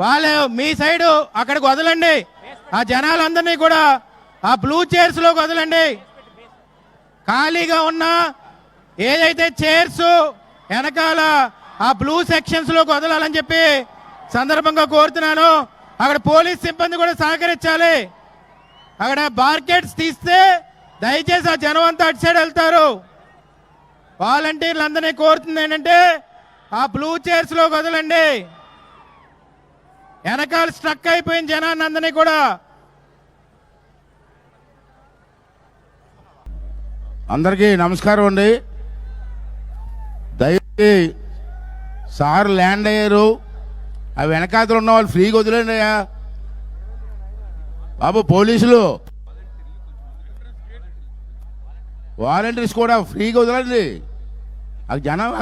వాళ్ళు మీ సైడు అక్కడికి వదలండి. ఆ జనాలందరినీ కూడా ఆ బ్లూ చైర్స్లోకి వదలండి. ఖాళీగా ఉన్న ఏదైతే చైర్స్ వెనకాల ఆ బ్లూ సెక్షన్స్లోకి వదలాలని చెప్పి సందర్భంగా కోరుతున్నాను. అక్కడ పోలీస్ సిబ్బంది కూడా సహకరించాలి. అక్కడ బార్కెట్స్ తీస్తే దయచేసి ఆ జనం అంతా అటు సైడ్ వెళ్తారు. వాలంటీర్లు అందరినీ కోరుతుంది ఏంటంటే ఆ బ్లూ చైర్స్ వదలండి. వెనకాల స్ట్రక్ అయిపోయిన జనాన్ని అందరినీ కూడా అందరికీ నమస్కారం అండి. దయచేసి సార్ ల్యాండ్ అయ్యారు. ఆ వెనకాతలు ఉన్న వాళ్ళు ఫ్రీగా వదిలేండి అయ్యా. బాబు పోలీసులు. వాలంటీర్స్ కూడా ఫ్రీగా వదలండి. ఆ జనం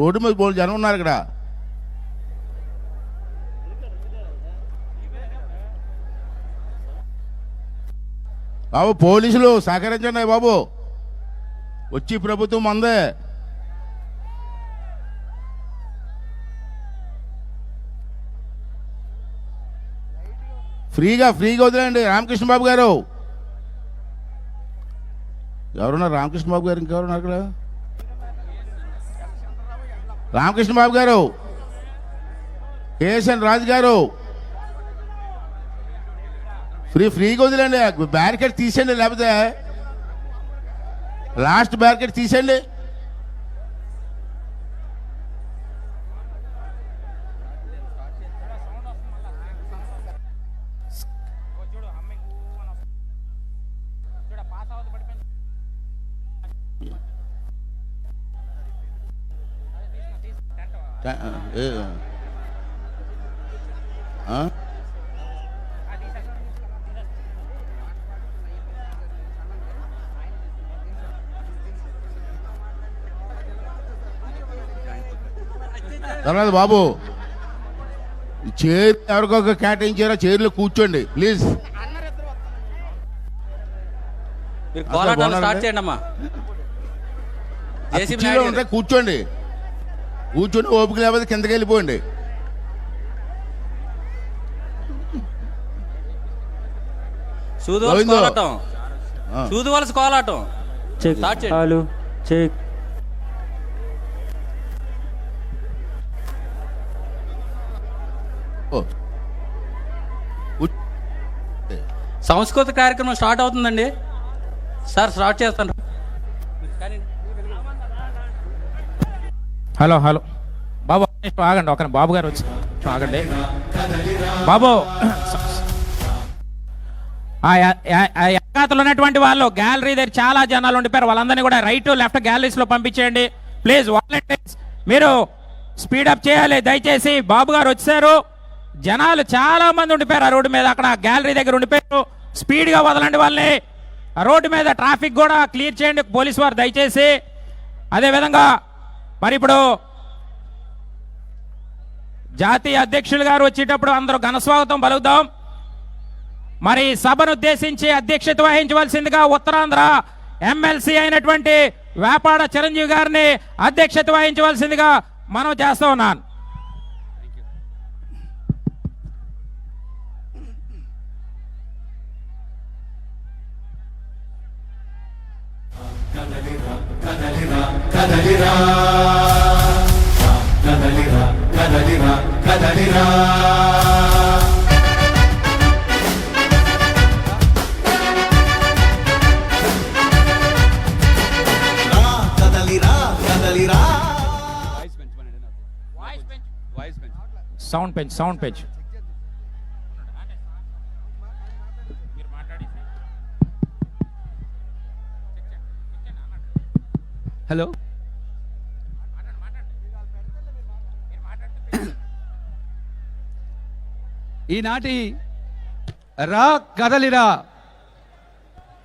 రోడ్డు మీద పోలు జనం ఉన్నారు ఇక్కడ. బాబు పోలీసులు సహకరించండి బాబు. వచ్చి ప్రభుత్వం అందే. ఫ్రీగా ఫ్రీగా వదిలేండి రామకృష్ణ బాబు గారు. ఎవరున్నారు? రామకృష్ణ బాబు గారు ఇంకెవరున్నారు అక్కడ రామకృష్ణ బాబు గారు. కేఎస్ఎన్ రాజు గారు. ఫ్రీ ఫ్రీగా వదిలేండి. బ్యారికేడ్ తీసేయండి లేకపోతే లాస్ట్ బ్యారికేడ్ తీసేయండి. ట- తర్వాత బాబు చైర్ ఎవరికొక కేటాయించారో చైర్లో కూర్చోండి ప్లీజ్. మీరు అసలు కోలాటాలు బాగున్నారా? స్టార్ట్ చేయండి అమ్మా ఆ జేసీబీ కుర్చీలో నాయుడు ఉంటే. కూర్చోండి. కూర్చొని ఓపిక లేకపోతే కిందకి వెళ్ళిపోండి సూది. కోలాటం. సూది వలస కోలాటం చెక్. సంస్కృత కార్యక్రమం స్టార్ట్ అవుతుందండి. సార్ స్టార్ట్ చేస్తాను. Hello hello. బాబు ఆగండి ఒక బాబు గారు వచ్చి ఆగండి. బాబు ఆ ఉన్నటువంటి వాళ్ళు గ్యాలరీ దగ్గర చాలా జనాలు ఉండిపోయారు. వాళ్ళందరినీ కూడా రైట్ లెఫ్ట్ గ్యాలరీస్లో పంపించేయండి. ప్లీజ్ వాలంటీర్స్ మీరు స్పీడప్ చేయాలి. దయచేసి బాబు గారు వచ్చారు. జనాలు చాలా మంది ఉండిపోయారు ఆ రోడ్డు మీద. అక్కడ గ్యాలరీ దగ్గర ఉండిపోయారు. స్పీడ్గా వదలండి వాళ్ళని. రోడ్డు మీద ట్రాఫిక్ కూడా క్లియర్ చేయండి పోలీస్ వారు దయచేసి. అదేవిధంగా మరి ఇప్పుడు జాతీయ అధ్యక్షులు గారు వచ్చేటప్పుడు అందరూ ఘనస్వాగతం పలుకుదాం. మరి సభను ఉద్దేశించి అధ్యక్షత వహించవలసిందిగా ఉత్తరాంధ్ర ఎమ్మెల్సీ అయినటువంటి వేపాడ చిరంజీవి గారిని అధ్యక్షత వహించవలసిందిగా మనం చేస్తూ ఉన్నాను. రా కదలిరా కదలిరా. సౌండ్ పెంచ్ సౌండ్ పెంచ్ హలో ఈనాటి రా కదలిరా.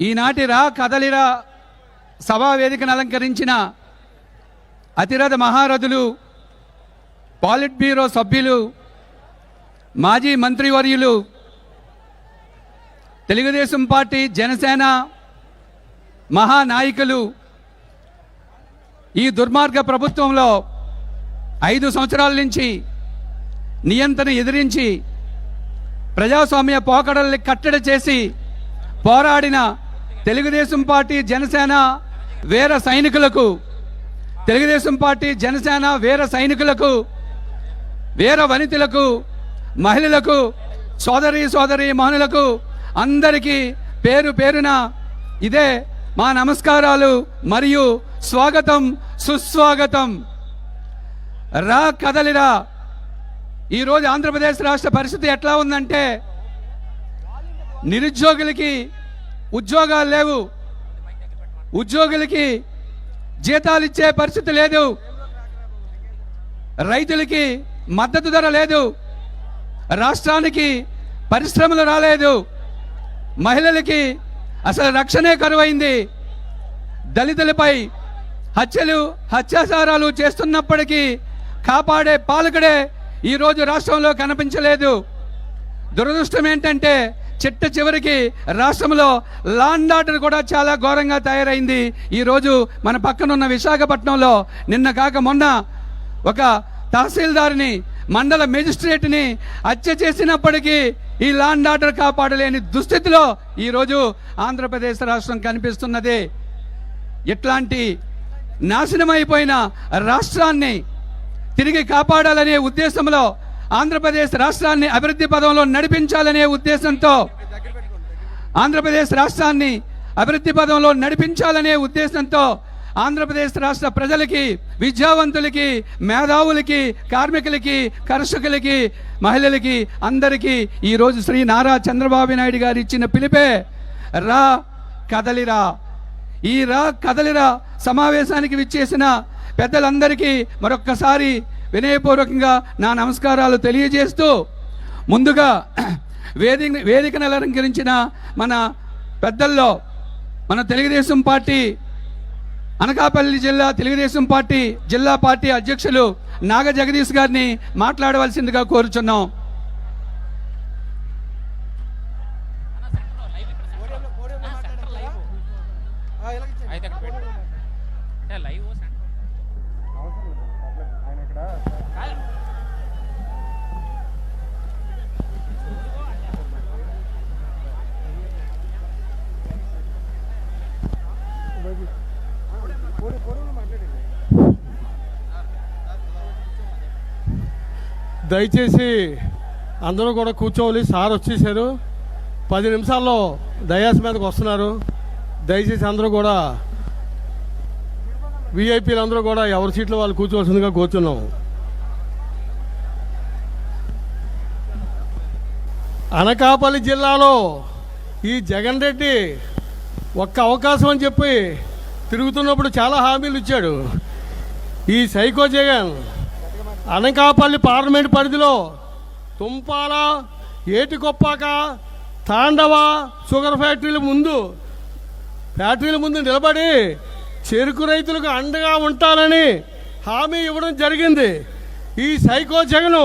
ఈనాటి రా కదలిరా సభా వేదికను అలంకరించిన అతిరథ మహారథులు పాలిట్ బ్యూరో సభ్యులు మాజీ మంత్రివర్యులు తెలుగుదేశం పార్టీ జనసేన మహానాయకులు ఈ దుర్మార్గ ప్రభుత్వంలో ఐదు సంవత్సరాల నుంచి నియంత్రణ ఎదిరించి ప్రజాస్వామ్య పోకడల్ని కట్టడి చేసి పోరాడిన తెలుగుదేశం పార్టీ జనసేన వీర సైనికులకు తెలుగుదేశం పార్టీ జనసేన వీర సైనికులకు వీర వనితులకు మహిళలకు సోదరి సోదరి మహనులకు అందరికీ పేరు పేరున ఇదే మా నమస్కారాలు మరియు స్వాగతం సుస్వాగతం. రా కదలిరా. ఈరోజు ఆంధ్రప్రదేశ్ రాష్ట్ర పరిస్థితి ఎట్లా ఉందంటే నిరుద్యోగులకి ఉద్యోగాలు లేవు. ఉద్యోగులకి జీతాలు ఇచ్చే పరిస్థితి లేదు. రైతులకి మద్దతు ధర లేదు. రాష్ట్రానికి పరిశ్రమలు రాలేదు. మహిళలకి అసలు రక్షణే కరువైంది. దళితులపై హత్యలు హత్యాచారాలు చేస్తున్నప్పటికీ కాపాడే పాలకుడే ఈరోజు రాష్ట్రంలో కనిపించలేదు. దురదృష్టం ఏంటంటే చిట్ట చివరికి రాష్ట్రంలో లాండాటర్ కూడా చాలా ఘోరంగా తయారైంది. ఈరోజు మన పక్కనున్న విశాఖపట్నంలో నిన్న కాక మొన్న ఒక తహసీల్దార్ని మండల మెజిస్ట్రేట్ని హత్య చేసినప్పటికీ ఈ లాండ్ ఆర్డర్ కాపాడలేని దుస్థితిలో ఈరోజు ఆంధ్రప్రదేశ్ రాష్ట్రం కనిపిస్తున్నది. ఇట్లాంటి నాశనమైపోయిన రాష్ట్రాన్ని తిరిగి కాపాడాలనే ఉద్దేశంలో ఆంధ్రప్రదేశ్ రాష్ట్రాన్ని అభివృద్ధి పదంలో నడిపించాలనే ఉద్దేశంతో ఆంధ్రప్రదేశ్ రాష్ట్రాన్ని అభివృద్ధి పదంలో నడిపించాలనే ఉద్దేశంతో ఆంధ్రప్రదేశ్ రాష్ట్ర ప్రజలకి విద్యావంతులకి మేధావులకి కార్మికులకి కర్షకులకి మహిళలకి అందరికీ ఈరోజు శ్రీ నారా చంద్రబాబు నాయుడు గారు ఇచ్చిన పిలిపే రా కదలిరా. ఈ రా కదలిరా సమావేశానికి విచ్చేసిన పెద్దలందరికీ మరొక్కసారి వినయపూర్వకంగా నా నమస్కారాలు తెలియజేస్తూ ముందుగా వేదిక వేదికను అలంకరించిన మన పెద్దల్లో మన తెలుగుదేశం పార్టీ అనకాపల్లి జిల్లా తెలుగుదేశం పార్టీ జిల్లా పార్టీ అధ్యక్షులు నాగ జగదీష్ గారిని మాట్లాడవలసిందిగా కోరుచున్నాం. దయచేసి అందరూ కూడా కూర్చోవాలి. సార్ వచ్చేసారు. పది నిమిషాల్లో దయాస్ మీదకి వస్తున్నారు. దయచేసి అందరూ కూడా విఐపీలు అందరూ కూడా ఎవరి సీట్లో వాళ్ళు కూర్చోవలసిందిగా కూర్చున్నాం. అనకాపల్లి జిల్లాలో ఈ జగన్ రెడ్డి ఒక్క అవకాశం అని చెప్పి తిరుగుతున్నప్పుడు చాలా హామీలు ఇచ్చాడు. ఈ సైకో జగన్ అనకాపల్లి పార్లమెంట్ పరిధిలో తుంపాల ఏటికొప్పాక తాండవ షుగర్ ఫ్యాక్టరీల ముందు ఫ్యాక్టరీల ముందు నిలబడి చెరుకు రైతులకు అండగా ఉంటానని హామీ ఇవ్వడం జరిగింది. ఈ సైకో జగను